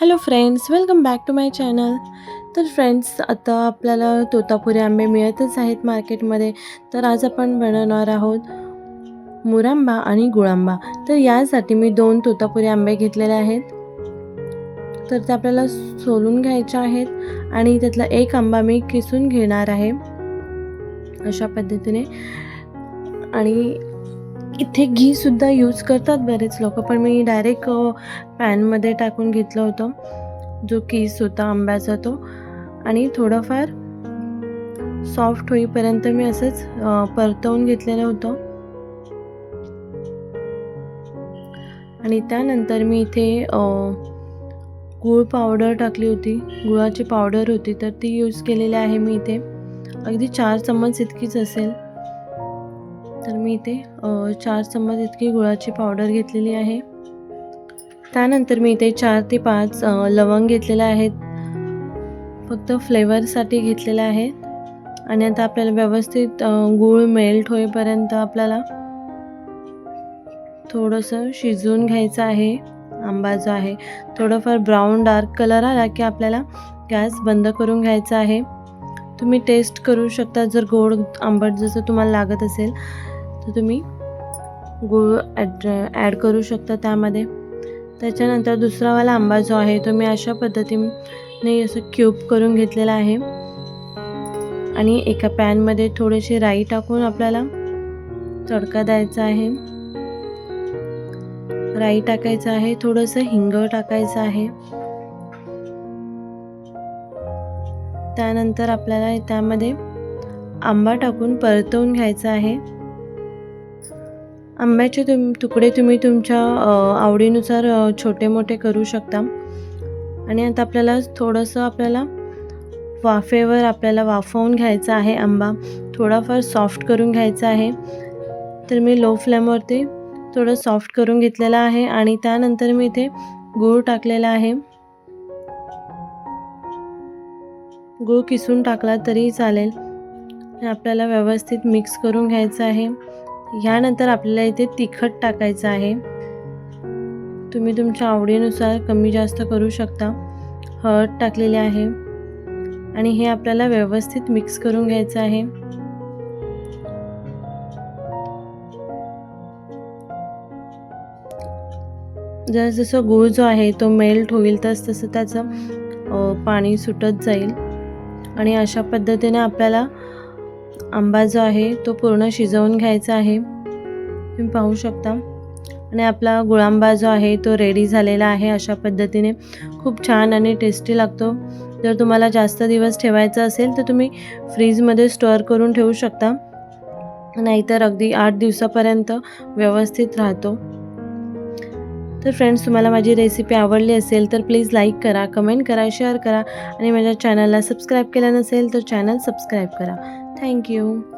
Hello friends welcome back to my channel तर friends आता आपल्याला तोतापुरी आंबे मिळतच आहेत मार्केटमध्ये तर आज आपण बनवणार आहोत मुरांबा आणि गुळांबा. तर यासाठी मी दोन तोतापुरी आंबे घेतलेले आहेत. तर ते आपल्याला सोलून घ्यायचे आहेत आणि त्यातला एक आंबा मी किसून घेणार आहे अशा पद्धतीने. आणि इथे घीसुद्धा यूज करतात बरेच लोक पण मी डायरेक्ट पॅनमध्ये टाकून घेतलं होतं. जो केस होता आंब्याचा तो. आणि थोडंफार सॉफ्ट होईपर्यंत मी असंच परतवून घेतलेलं होतं. आणि त्यानंतर मी इथे गुळ गूळ पावडर टाकली होती. गुळाची पावडर होती तर ती यूज केलेली आहे मी इथे. अगदी चार चम्मच इतकीच असेल. तर मी इथे चार चम्मच इतकी गुळाची पावडर घेतलेली आहे. त्यानंतर मी इथे चार ते पाच लवंग घेतलेले आहेत. फक्त फ्लेवरसाठी घेतलेलं आहेत. आणि आता आपल्याला व्यवस्थित गूळ मेल्ट होईपर्यंत आपल्याला थोडंसं शिजवून घ्यायचं आहे. आंबा जो आहे थोडंफार ब्राऊन डार्क कलर आला की आपल्याला गॅस बंद करून घ्यायचा आहे. तुम्ही टेस्ट करू शकता जर गोड आंबट जसं तुम्हाला लागत असेल. तर तुम्ही गुळ ॲड ॲड करू शकता त्यामध्ये. त्याच्यानंतर दुसरावाला आंबा जो आहे तो मी अशा पद्धतीने असं क्यूब करून घेतलेला आहे. आणि एका पॅनमध्ये थोडीशी राई टाकून आपल्याला तडका द्यायचा आहे. राई टाकायचं आहे थोडंसं हिंग टाकायचं आहे. त्यानंतर आपल्याला त्यामध्ये आंबा टाकून परतवून घ्यायचा आहे. आंब्याचे तुम तुकडे तुम्ही तुमच्या आवडीनुसार छोटे मोठे करू शकता. आणि आता आपल्याला थोडंसं आपल्याला वाफेवर आपल्याला वाफवून घ्यायचा आहे आंबा. थोडाफार सॉफ्ट करून घ्यायचा आहे. तर मी लो फ्लेमवरती थोडं सॉफ्ट करून घेतलेलं आहे आणि त्यानंतर मी इथे गूळ टाकलेला आहे. गूळ किसून टाकला तरी चालेल. आपल्याला व्यवस्थित मिक्स करून घ्यायचं आहे. ह्यानंतर आपल्याला इथे तिखट टाकायचं आहे. तुम्ही तुमच्या आवडीनुसार कमी जास्त करू शकता. हळद टाकलेली आहे. आणि हे आपल्याला व्यवस्थित मिक्स करून घ्यायचं आहे. जस जसं गूळ जो आहे तो मेल्ट होईल तस तसं त्याचं पाणी सुटत जाईल. आणि अशा पद्धतीने आपल्याला आंबा जो आहे तो पूर्ण शिजवून घ्यायचा आहे. तुम्ही पाहू शकता. आणि आपला गुळांबा जो आहे तो रेडी झालेला आहे अशा पद्धतीने. खूप छान आणि टेस्टी लागतो. जर तुम्हाला जास्त दिवस ठेवायचा असेल तर तुम्ही फ्रीजमध्ये स्टोअर करून ठेवू शकता. नाहीतर अगदी आठ दिवसापर्यंत व्यवस्थित राहतो. तर फ्रेंड्स तुम्हाला माझी रेसिपी आवडली असेल तर प्लीज लाईक करा कमेंट करा शेअर करा. आणि माझ्या चॅनलला सबस्क्राईब केलं नसेल तर चॅनल सबस्क्राईब करा. Thank you.